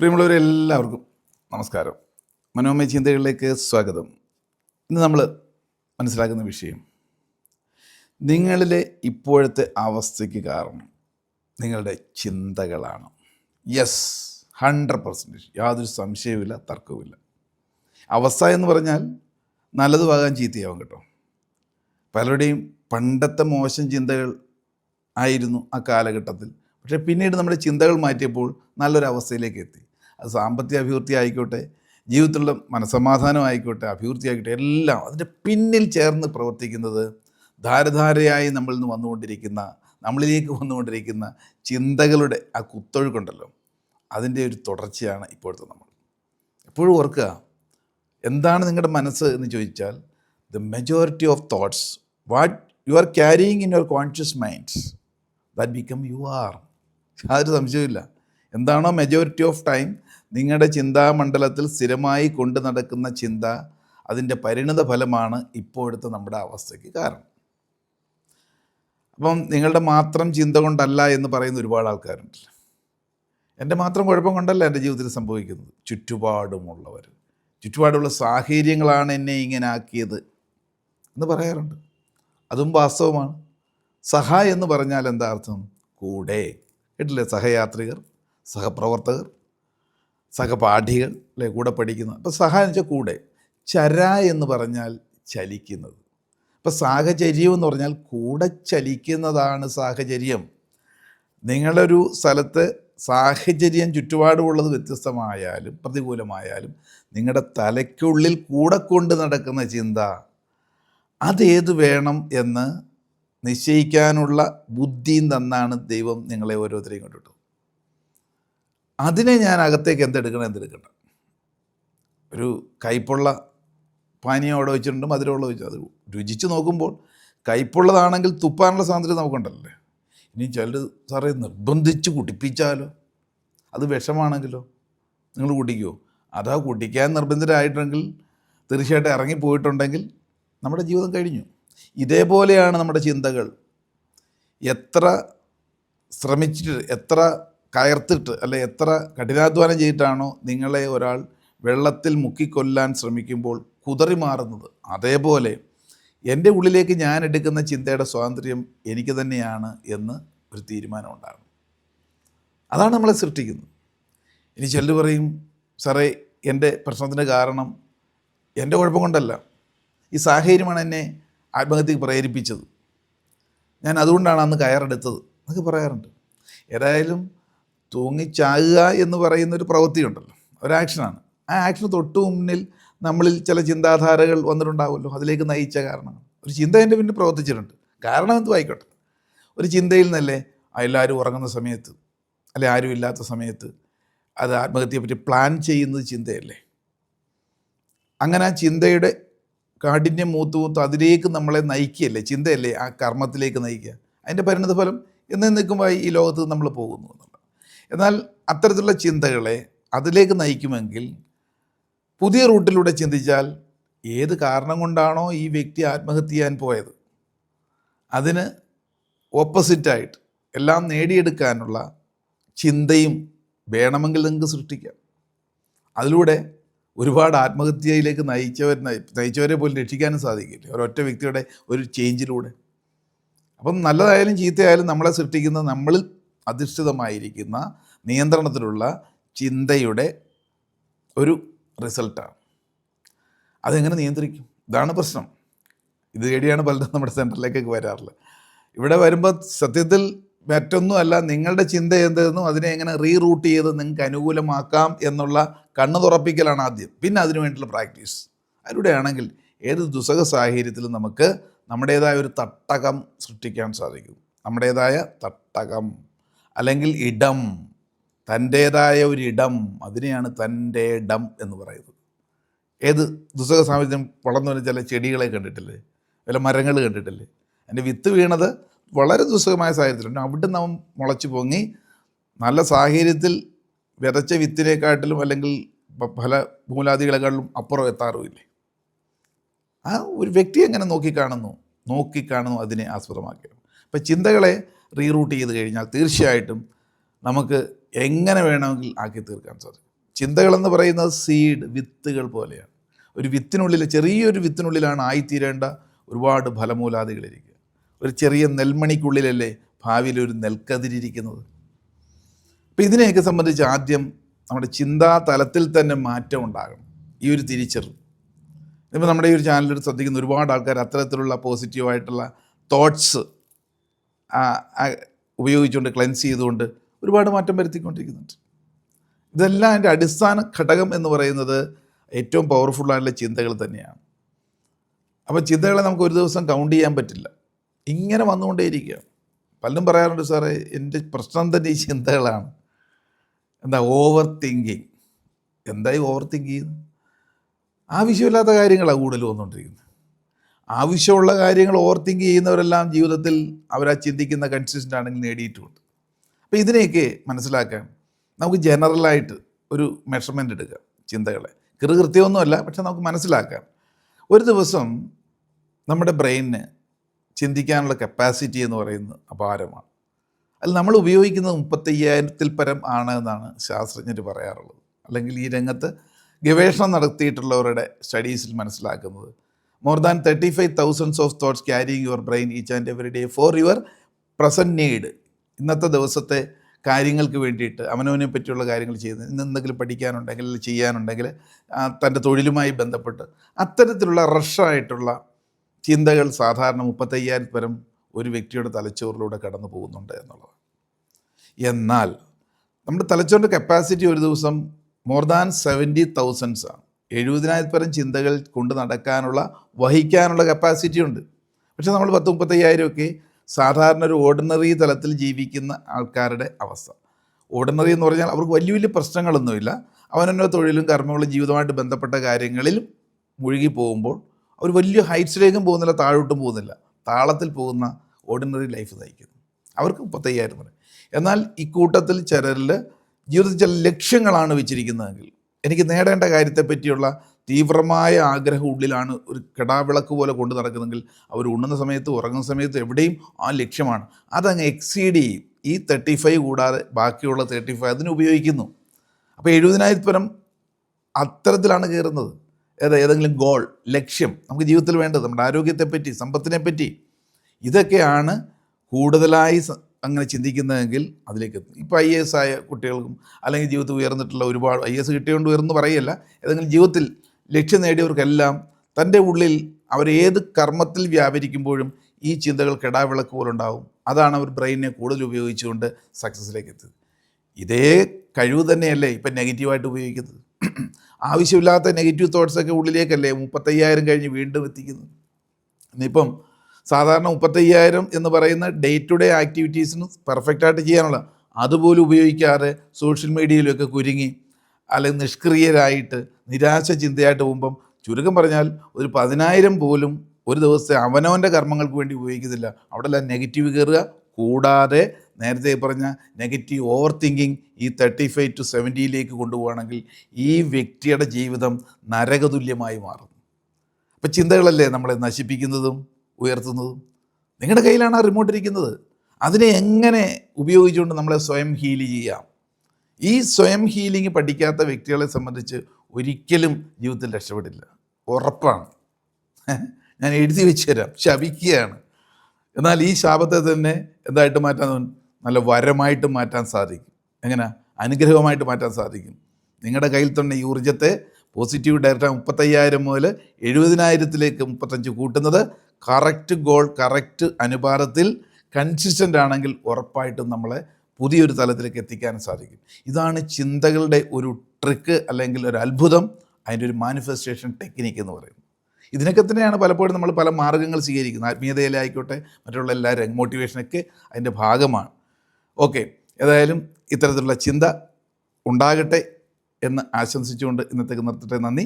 പ്രിയമുള്ളവരെല്ലാവർക്കും നമസ്കാരം. മനോമയ ചിന്തകളിലേക്ക് സ്വാഗതം. ഇന്ന് നമ്മൾ മനസ്സിലാക്കുന്ന വിഷയം നിങ്ങളിലെ ഇപ്പോഴത്തെ അവസ്ഥയ്ക്ക് കാരണം നിങ്ങളുടെ ചിന്തകളാണ്. യെസ് ഹൺഡ്രഡ് പെർസെന്റേജ് യാതൊരു സംശയവുമില്ല തർക്കവുമില്ല. അവസ്ഥ എന്ന് പറഞ്ഞാൽ നല്ലതുമാകാൻ ചീത്തയാവും കേട്ടോ. പലരുടെയും പണ്ടത്തെ മോശം ചിന്തകൾ ആയിരുന്നു ആ കാലഘട്ടത്തിൽ. പക്ഷേ പിന്നീട് നമ്മുടെ ചിന്തകൾ മാറ്റിയപ്പോൾ നല്ലൊരു അവസ്ഥയിലേക്ക് എത്തി. അത് സാമ്പത്തിക അഭിവൃദ്ധി ആയിക്കോട്ടെ ജീവിതത്തിലുള്ള മനസമാധാനം ആയിക്കോട്ടെ അഭിവൃദ്ധി ആയിക്കോട്ടെ എല്ലാം അതിന്റെ പിന്നിൽ ചേർന്ന് പ്രവർത്തിക്കുന്നത് ധാരധാരയായി നമ്മളിൽ നിന്ന് വന്നുകൊണ്ടിരിക്കുന്ന നമ്മളിലേക്ക് വന്നുകൊണ്ടിരിക്കുന്ന ചിന്തകളുടെ ആ കുത്തൊഴുക്കുണ്ടല്ലോ. അതിന്റെ ഒരു തുടർച്ചയാണ് ഇപ്പോഴത്തെ നമ്മൾ. എപ്പോഴും ഓർക്കുക എന്താണ് നിങ്ങളുടെ മനസ്സ് എന്ന് ചോദിച്ചാൽ the majority of thoughts what you are carrying in your conscious minds that become you are യാതൊരു സംശയമില്ല എന്താണോ മെജോറിറ്റി ഓഫ് ടൈം നിങ്ങളുടെ ചിന്താമണ്ഡലത്തിൽ സ്ഥിരമായി കൊണ്ടു നടക്കുന്ന ചിന്ത അതിന്റെ പരിണിത ഫലമാണ് ഇപ്പോഴത്തെ നമ്മുടെ അവസ്ഥയ്ക്ക് കാരണം. അപ്പം നിങ്ങളുടെ മാത്രം ചിന്ത കൊണ്ടല്ല എന്ന് പറയുന്ന ഒരുപാട് ആൾക്കാരുണ്ട്. എന്റെ മാത്രം കുഴപ്പം കൊണ്ടല്ല എന്റെ ജീവിതത്തിൽ സംഭവിക്കുന്നത്. ചുറ്റുപാടുമുള്ളവർ. ചുറ്റുപാടുള്ള സാഹചര്യങ്ങളാണ് എന്നെ ഇങ്ങനെ ആക്കിയത് എന്ന് പറയാറുണ്ട്. അതും വാസ്തവമാണ്. സഹ എന്ന് പറഞ്ഞാൽ എന്താ അർത്ഥം? കൂടെ. കേട്ടില്ലേ? സഹയാത്രികർ സഹപ്രവർത്തകർ സഹപാഠികൾ അല്ലെ? കൂടെ പഠിക്കുന്ന. അപ്പോൾ സഹ എന്ന് വെച്ചാൽ കൂടെ. ചര എന്ന് പറഞ്ഞാൽ ചലിക്കുന്നത്. അപ്പോൾ സാഹചര്യം എന്ന് പറഞ്ഞാൽ കൂടെ ചലിക്കുന്നതാണ് സാഹചര്യം. നിങ്ങളൊരു സ്ഥലത്ത് സാഹചര്യം ചുറ്റുപാടുമുള്ളത് വ്യത്യസ്തമായാലും പ്രതികൂലമായാലും നിങ്ങളുടെ തലയ്ക്കുള്ളിൽ കൂടെ കൊണ്ട് നടക്കുന്ന ചിന്ത അതേത് വേണം എന്ന് നിശ്ചയിക്കാനുള്ള ബുദ്ധിയും തന്നാണ് ദൈവം നിങ്ങളെ ഓരോരുത്തരെയും കൊണ്ടിട്ടു അതിനെ ഞാൻ അകത്തേക്ക് എന്തെടുക്കണം എന്തെടുക്കണ്ട. ഒരു കയ്പുള്ള പാനീയം അവിടെ വെച്ചിട്ടുണ്ട് മധുരമുള്ള വെച്ചു അത് രുചിച്ച് നോക്കുമ്പോൾ കയ്പുള്ളതാണെങ്കിൽ തുപ്പാനുള്ള സ്വാതന്ത്ര്യം നമുക്കുണ്ടല്ലേ? ഇനി ചിലർ സാറേ നിർബന്ധിച്ച് കുടിപ്പിച്ചാലോ? അത് വിഷമാണെങ്കിലോ? നിങ്ങൾ കുടിക്കുമോ അതാ കുടിക്കാൻ നിർബന്ധിതരായിട്ടുണ്ടെങ്കിൽ തീർച്ചയായിട്ടും ഇറങ്ങിപ്പോയിട്ടുണ്ടെങ്കിൽ നമ്മുടെ ജീവിതം കഴിഞ്ഞു. ഇതേപോലെയാണ് നമ്മുടെ ചിന്തകൾ. എത്ര ശ്രമിച്ചിട്ട് എത്ര കയർത്തിട്ട് അല്ലെ എത്ര കഠിനാധ്വാനം ചെയ്തിട്ടാണോ നിങ്ങളെ ഒരാൾ വെള്ളത്തിൽ മുക്കിക്കൊല്ലാൻ ശ്രമിക്കുമ്പോൾ കുതറി മാറുന്നത്? അതേപോലെ എന്റെ ഉള്ളിലേക്ക് ഞാൻ എടുക്കുന്ന ചിന്തയുടെ സ്വാതന്ത്ര്യം എനിക്ക് തന്നെയാണ് എന്ന് ഒരു തീരുമാനം ഉണ്ടാകും അതാണ് നമ്മളെ സൃഷ്ടിക്കുന്നത്. ഇനി ചെല്ലു പറയും സാറേ എന്റെ പ്രശ്നത്തിന്റെ കാരണം എന്റെ കുഴപ്പം കൊണ്ടല്ല. ഈ സാഹചര്യമാണ് എന്നെ ആത്മഹത്യക്ക് പ്രേരിപ്പിച്ചത്. ഞാൻ അതുകൊണ്ടാണ് അന്ന് കയറെടുത്തത് എന്നൊക്കെ പറയാറുണ്ട്. ഏതായാലും തൂങ്ങിച്ചാകുക എന്ന് പറയുന്ന ഒരു പ്രവൃത്തിയുണ്ടല്ലോ ഒരു ആക്ഷനാണ് ആ ആക്ഷന് തൊട്ടു മുന്നിൽ നമ്മളിൽ ചില ചിന്താധാരകൾ വന്നിട്ടുണ്ടാവുമല്ലോ. അതിലേക്ക് നയിച്ച കാരണമാണ് ഒരു ചിന്ത എന്റെ പിന്നെ പ്രവർത്തിച്ചിട്ടുണ്ട്. കാരണം എന്തും ആയിക്കോട്ടെ. ഒരു ചിന്തയിൽ നിന്നല്ലേ എല്ലാവരും ഉറങ്ങുന്ന സമയത്ത് അല്ലെ ആരും ഇല്ലാത്ത സമയത്ത് അത് ആത്മഹത്യയെ പറ്റി പ്ലാൻ ചെയ്യുന്നത് ചിന്തയല്ലേ? അങ്ങനെ ആ ചിന്തയുടെ കാഠിന്യം മൂത്ത് മൂത്ത് അതിലേക്ക് നമ്മളെ നയിക്കുകയല്ലേ? ചിന്തയല്ലേ ആ കർമ്മത്തിലേക്ക് നയിക്കുക? അതിന്റെ പരിണതഫലം നിൽക്കുമ്പോൾ ഈ ലോകത്ത് നമ്മൾ പോകുന്നു എന്നുള്ളത്. എന്നാൽ അത്തരത്തിലുള്ള ചിന്തകളെ അതിലേക്ക് നയിക്കുമെങ്കിൽ പുതിയ റൂട്ടിലൂടെ ചിന്തിച്ചാൽ ഏത് കാരണം കൊണ്ടാണോ ഈ വ്യക്തി ആത്മഹത്യ ചെയ്യാൻ പോയത്? അതിന് ഓപ്പോസിറ്റായിട്ട് എല്ലാം നേടിയെടുക്കാനുള്ള ചിന്തയും വേണമെങ്കിൽ നിങ്ങൾക്ക് സൃഷ്ടിക്കാം. അതിലൂടെ ഒരുപാട് ആത്മഹത്യയിലേക്ക് നയിച്ചവർ നയിച്ചവരെ പോലും രക്ഷിക്കാനും സാധിക്കില്ല. ഒരൊറ്റ വ്യക്തിയുടെ ഒരു ചേഞ്ചിലൂടെ. അപ്പം നല്ലതായാലും ചീത്തയായാലും നമ്മളെ സൃഷ്ടിക്കുന്ന നമ്മളിൽ അധിഷ്ഠിതമായിരിക്കുന്ന നിയന്ത്രണത്തിലുള്ള ചിന്തയുടെ ഒരു റിസൾട്ടാണ്. അതെങ്ങനെ നിയന്ത്രിക്കും? ഇതാണ് പ്രശ്നം. ഇത് തേടിയാണ് പലരും നമ്മുടെ സെന്ററിലേക്കൊക്കെ വരാറുള്ളത്. ഇവിടെ വരുമ്പോൾ സത്യത്തിൽ മറ്റൊന്നുമല്ല നിങ്ങളുടെ ചിന്ത എന്തെന്നും അതിനെ എങ്ങനെ റീറൂട്ട് ചെയ്ത് നിങ്ങൾക്ക് അനുകൂലമാക്കാം എന്നുള്ള കണ്ണു തുറപ്പിക്കലാണ് ആദ്യം. പിന്നെ അതിനു വേണ്ടിയുള്ള പ്രാക്ടീസ് അതിലൂടെയാണെങ്കിൽ ഏത് ദുസ്സഹ സാഹചര്യത്തിലും നമുക്ക് നമ്മുടേതായ ഒരു തട്ടകം സൃഷ്ടിക്കാൻ സാധിക്കും. നമ്മുടേതായ തട്ടകം അല്ലെങ്കിൽ ഇടം തന്റേതായ ഒരു ഇടം അതിനെയാണ് തന്റെ ഇടം എന്ന് പറയുന്നത്. ഏത് ദുസ്സഹ സാഹചര്യം വളർന്നു വരുന്ന ചില ചെടികളെ കണ്ടിട്ടില്ലേ? വല്ല മരങ്ങൾ കണ്ടിട്ടില്ലേ? അതിന്റെ വിത്ത് വീണത് വളരെ ദുസ്സഹമായ സാഹചര്യത്തിലുണ്ട് അവിടെ നാം മുളച്ചു പൊങ്ങി. നല്ല സാഹചര്യത്തിൽ വിതച്ച വിത്തിനെക്കാട്ടിലും അല്ലെങ്കിൽ ഫല മൂലാദികളെക്കാട്ടിലും അപ്പുറം എത്താറുമില്ലേ? ആ ഒരു വ്യക്തി എങ്ങനെ നോക്കിക്കാണുന്നു? നോക്കിക്കാണുന്നു അതിനെ ആസ്പദമാക്കിയാണ് അപ്പം ചിന്തകളെ റീറൂട്ട് ചെയ്ത് കഴിഞ്ഞാൽ തീർച്ചയായിട്ടും നമുക്ക് എങ്ങനെ വേണമെങ്കിൽ ആക്കി തീർക്കാൻ സാധിക്കും. ചിന്തകളെന്ന് പറയുന്നത് സീഡ് വിത്തുകൾ പോലെയാണ്. ഒരു വിത്തിനുള്ളിൽ ചെറിയൊരു വിത്തിനുള്ളിലാണ് ആയിത്തീരേണ്ട ഒരുപാട് ഫലമൂലാദികളിരിക്കുക ഒരു ചെറിയ നെൽമണിക്കുള്ളിലല്ലേ ഭാവിയിൽ ഒരു നെൽക്കതിരിക്കുന്നത് അപ്പം ഇതിനെയൊക്കെ സംബന്ധിച്ച് ആദ്യം നമ്മുടെ ചിന്താ തലത്തിൽ തന്നെ മാറ്റം ഉണ്ടാകണം. ഈ ഒരു തിരിച്ചറിവ്. ഇപ്പോൾ നമ്മുടെ ഈ ഒരു ചാനലിൽ ശ്രദ്ധിക്കുന്ന ഒരുപാട് ആൾക്കാർ അത്തരത്തിലുള്ള പോസിറ്റീവായിട്ടുള്ള തോട്ട്സ് ഉപയോഗിച്ചുകൊണ്ട് ക്ലെൻസ് ചെയ്തുകൊണ്ട് ഒരുപാട് മാറ്റം വരുത്തിക്കൊണ്ടിരിക്കുന്നുണ്ട്. ഇതെല്ലാം അതിന്റെ അടിസ്ഥാന ഘടകം എന്ന് പറയുന്നത് ഏറ്റവും പവർഫുള്ളായിട്ടുള്ള ചിന്തകൾ തന്നെയാണ്. അപ്പോൾ ചിന്തകളെ നമുക്ക് ഒരു ദിവസം കൗണ്ട് ചെയ്യാൻ പറ്റില്ല. ഇങ്ങനെ വന്നുകൊണ്ടേയിരിക്കുക പലരും പറയാറുണ്ട് സാറേ എന്റെ പ്രശ്നം തന്നെ ഈ ചിന്തകളാണ്. എന്താ ഓവർ തിങ്കിങ് എന്തായി ഓവർ തിങ്ക് ചെയ്യുന്നത്? ആവശ്യമില്ലാത്ത കാര്യങ്ങളാണ് കൂടുതൽ വന്നുകൊണ്ടിരിക്കുന്നത്. ആവശ്യമുള്ള കാര്യങ്ങൾ ഓവർ തിങ്ക് ചെയ്യുന്നവരെല്ലാം ജീവിതത്തിൽ അവരാ ചിന്തിക്കുന്ന കൺസിസ്റ്റന്റ് ആണെങ്കിൽ നേടിയിട്ടുമുണ്ട് അപ്പോൾ ഇതിനെയൊക്കെ മനസ്സിലാക്കാൻ നമുക്ക് ജനറലായിട്ട് ഒരു മെഷർമെന്റ് എടുക്കാം ചിന്തകളെ. കൃത്യമൊന്നുമല്ല പക്ഷെ നമുക്ക് മനസ്സിലാക്കാം. ഒരു ദിവസം നമ്മുടെ ബ്രെയിനിന് ചിന്തിക്കാനുള്ള കപ്പാസിറ്റി എന്ന് പറയുന്നത് അപാരമാണ്. അതിൽ നമ്മൾ ഉപയോഗിക്കുന്നത് മുപ്പത്തയ്യായിരത്തിൽ പരം ആണ് എന്നാണ് ശാസ്ത്രജ്ഞർ പറയാറുള്ളത്. അല്ലെങ്കിൽ ഈ രംഗത്ത് ഗവേഷണം നടത്തിയിട്ടുള്ളവരുടെ സ്റ്റഡീസിൽ മനസ്സിലാക്കുന്നത്. More than thirty five thousands of thoughts carrying your brain each and every day for your present need ഇന്നത്തെ ദിവസത്തെ കാര്യങ്ങൾക്ക് വേണ്ടിയിട്ട് അവനവനെ പറ്റിയുള്ള കാര്യങ്ങൾ ചെയ്യുന്നത് ഇന്ന് എന്തെങ്കിലും പഠിക്കാനുണ്ടെങ്കിൽ ചെയ്യാനുണ്ടെങ്കിൽ തന്റെ തൊഴിലുമായി ബന്ധപ്പെട്ട് അത്തരത്തിലുള്ള റഷായിട്ടുള്ള ചിന്തകൾ സാധാരണ മുപ്പത്തയ്യായിരത്തി പരം ഒരു വ്യക്തിയുടെ തലച്ചോറിലൂടെ കടന്നു പോകുന്നുണ്ട് എന്നുള്ളത് എന്നാൽ നമ്മുടെ തലച്ചോറിന്റെ കപ്പാസിറ്റി ഒരു ദിവസം മോർ ദാൻ സെവന്റി തൗസൻഡ്സ് ആണ്. എഴുപതിനായിരത്തി പരം ചിന്തകൾ കൊണ്ട് നടക്കാനുള്ള വഹിക്കാനുള്ള കപ്പാസിറ്റി ഉണ്ട്. പക്ഷേ നമ്മൾ പത്ത് മുപ്പത്തയ്യായിരമൊക്കെ സാധാരണ ഒരു ഓർഡിനറി തലത്തിൽ ജീവിക്കുന്ന ആൾക്കാരുടെ അവസ്ഥ. ഓർഡിനറി എന്ന് പറഞ്ഞാൽ അവർക്ക് വലിയ വലിയ പ്രശ്നങ്ങളൊന്നുമില്ല. അവനവന്റെ തൊഴിലും കർമ്മങ്ങളും ജീവിതമായിട്ട് ബന്ധപ്പെട്ട കാര്യങ്ങളിൽ മുഴുകി പോകുമ്പോൾ അവർ വലിയ ഹൈറ്റ്സിലേക്കും പോകുന്നില്ല താഴോട്ടും പോകുന്നില്ല. താളത്തിൽ പോകുന്ന ഓർഡിനറി ലൈഫ് നയിക്കുന്നു അവർക്ക് മുപ്പത്തയ്യായിരം വരെ. എന്നാൽ ഇക്കൂട്ടത്തിൽ ചിലരിൽ ജീവിതത്തിൽ ചില ലക്ഷ്യങ്ങളാണ് വെച്ചിരിക്കുന്നതെങ്കിൽ എനിക്ക് നേടേണ്ട കാര്യത്തെ പറ്റിയുള്ള തീവ്രമായ ആഗ്രഹം ഉള്ളിലാണ് ഒരു കിടാവിളക്ക് പോലെ കൊണ്ട് നടക്കുന്നെങ്കിൽ അവർ ഉണ്ണുന്ന സമയത്ത് ഉറങ്ങുന്ന സമയത്ത് എവിടെയും ആ ലക്ഷ്യമാണ്. അതങ്ങ് എക്സീഡ് ചെയ്യും. ഈ തേർട്ടി ഫൈവ് കൂടാതെ ബാക്കിയുള്ള തേർട്ടി ഫൈവ് അതിന് ഉപയോഗിക്കുന്നു. അപ്പോൾ എഴുപതിനായിരത്തി പരം അത്തരത്തിലാണ് കയറുന്നത്. ഏതെങ്കിലും ഗോൾ ലക്ഷ്യം നമുക്ക് ജീവിതത്തിൽ വേണ്ടത് നമ്മുടെ ആരോഗ്യത്തെപ്പറ്റി സമ്പത്തിനെ പറ്റി ഇതൊക്കെയാണ് കൂടുതലായി അങ്ങനെ ചിന്തിക്കുന്നതെങ്കിൽ അതിലേക്ക് എത്തും. ഇപ്പോൾ ഐ എസ് ആയ കുട്ടികൾക്കും അല്ലെങ്കിൽ ജീവിതത്തിൽ ഉയർന്നിട്ടുള്ള ഒരുപാട് ഐ എസ് കിട്ടിയോണ്ട് ഉയർന്നു പറയല്ല ഏതെങ്കിലും ജീവിതത്തിൽ ലക്ഷ്യം നേടിയവർക്കെല്ലാം തന്റെ ഉള്ളിൽ അവരേത് കർമ്മത്തിൽ വ്യാപരിക്കുമ്പോഴും ഈ ചിന്തകൾ കെടാവിളക്ക് ഉണ്ടാകും അതാണ് അവർ ബ്രെയിനെ കൂടുതൽ ഉപയോഗിച്ചുകൊണ്ട് സക്സസ്സിലേക്ക് എത്തുന്നത് ഇതേ കഴിവ് തന്നെയല്ലേ ഇപ്പം നെഗറ്റീവായിട്ട് ഉപയോഗിക്കുന്നത്. ആവശ്യമില്ലാത്ത നെഗറ്റീവ് തോട്ട്സൊക്കെ ഉള്ളിലേക്കല്ലേ മുപ്പത്തയ്യായിരം കഴിഞ്ഞ് വീണ്ടും എത്തിക്കുന്നു ഇന്നിപ്പം സാധാരണ മുപ്പത്തയ്യായിരം എന്ന് പറയുന്ന ഡേ ടു ഡേ ആക്ടിവിറ്റീസിന് പെർഫെക്റ്റായിട്ട് ചെയ്യാനുള്ള അതുപോലും ഉപയോഗിക്കാതെ സോഷ്യൽ മീഡിയയിലൊക്കെ കുരുങ്ങി അല്ലെങ്കിൽ നിഷ്ക്രിയരായിട്ട് നിരാശ ചിന്തയായിട്ട് പോകുമ്പം ചുരുക്കം പറഞ്ഞാൽ ഒരു പതിനായിരം പോലും ഒരു ദിവസത്തെ അവനവന്റെ കർമ്മങ്ങൾക്ക് വേണ്ടി ഉപയോഗിക്കുന്നില്ല. അവിടെ നെഗറ്റീവ് കയറുക കൂടാതെ നേരത്തെ പറഞ്ഞ നെഗറ്റീവ് ഓവർ തിങ്കിങ് ഈ തേർട്ടി ഫൈവ് ടു സെവന്റിയിലേക്ക് കൊണ്ടുപോവുകയാണെങ്കിൽ ഈ വ്യക്തിയുടെ ജീവിതം നരകതുല്യമായി മാറും. അപ്പം ചിന്തകളല്ലേ നമ്മളെ നശിപ്പിക്കുന്നതും ഉയർത്തുന്നതും? നിങ്ങളുടെ കയ്യിലാണ് ആ റിമോട്ട് ഇരിക്കുന്നത്. അതിനെ എങ്ങനെ ഉപയോഗിച്ചുകൊണ്ട് നമ്മളെ സ്വയം ഹീൽ ചെയ്യാം? ഈ സ്വയം ഹീലിംഗ് പഠിക്കാത്ത വ്യക്തികളെ സംബന്ധിച്ച് ഒരിക്കലും ജീവിതത്തിൽ രക്ഷപ്പെടില്ല. ഉറപ്പാണ്. ഞാൻ എഴുതി വെച്ച് തരാം. ശപിക്കുകയാണ്. എന്നാൽ ഈ ശാപത്തെ തന്നെ എന്തായിട്ട് മാറ്റാൻ നല്ല വരമായിട്ട് മാറ്റാൻ സാധിക്കും. എങ്ങനെ? അനുഗ്രഹമായിട്ട് മാറ്റാൻ സാധിക്കും. നിങ്ങളുടെ കയ്യിൽ തന്നെ ഈ ഊർജത്തെ പോസിറ്റീവ് ഡയറക്റ്റ് മുപ്പത്തയ്യായിരം മുതൽ എഴുപതിനായിരത്തിലേക്ക് മുപ്പത്തഞ്ച് കൂട്ടുന്നത് കറക്റ്റ് ഗോൾ കറക്റ്റ് അനുപാതത്തിൽ കൺസിസ്റ്റന്റ് ആണെങ്കിൽ ഉറപ്പായിട്ടും നമ്മളെ പുതിയൊരു തലത്തിലേക്ക് എത്തിക്കാൻ സാധിക്കും. ഇതാണ് ചിന്തകളുടെ ഒരു ട്രിക്ക് അല്ലെങ്കിൽ ഒരു അത്ഭുതം അതിന്റെ ഒരു മാനിഫെസ്റ്റേഷൻ ടെക്നിക്ക് എന്ന് പറയുന്നത്. ഇതിനൊക്കെ തന്നെയാണ് പലപ്പോഴും നമ്മൾ പല മാർഗങ്ങൾ സ്വീകരിക്കുന്നത്. ആത്മീയതയിലായിക്കോട്ടെ മറ്റുള്ള എല്ലാ മോട്ടിവേഷനൊക്കെ അതിന്റെ ഭാഗമാണ്. ഓക്കെ ഏതായാലും ഇത്തരത്തിലുള്ള ചിന്ത ഉണ്ടാകട്ടെ എന്ന് ആശംസിച്ചുകൊണ്ട് ഇന്നത്തേക്ക് നിർത്തട്ടെ. നന്ദി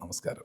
നമസ്കാരം.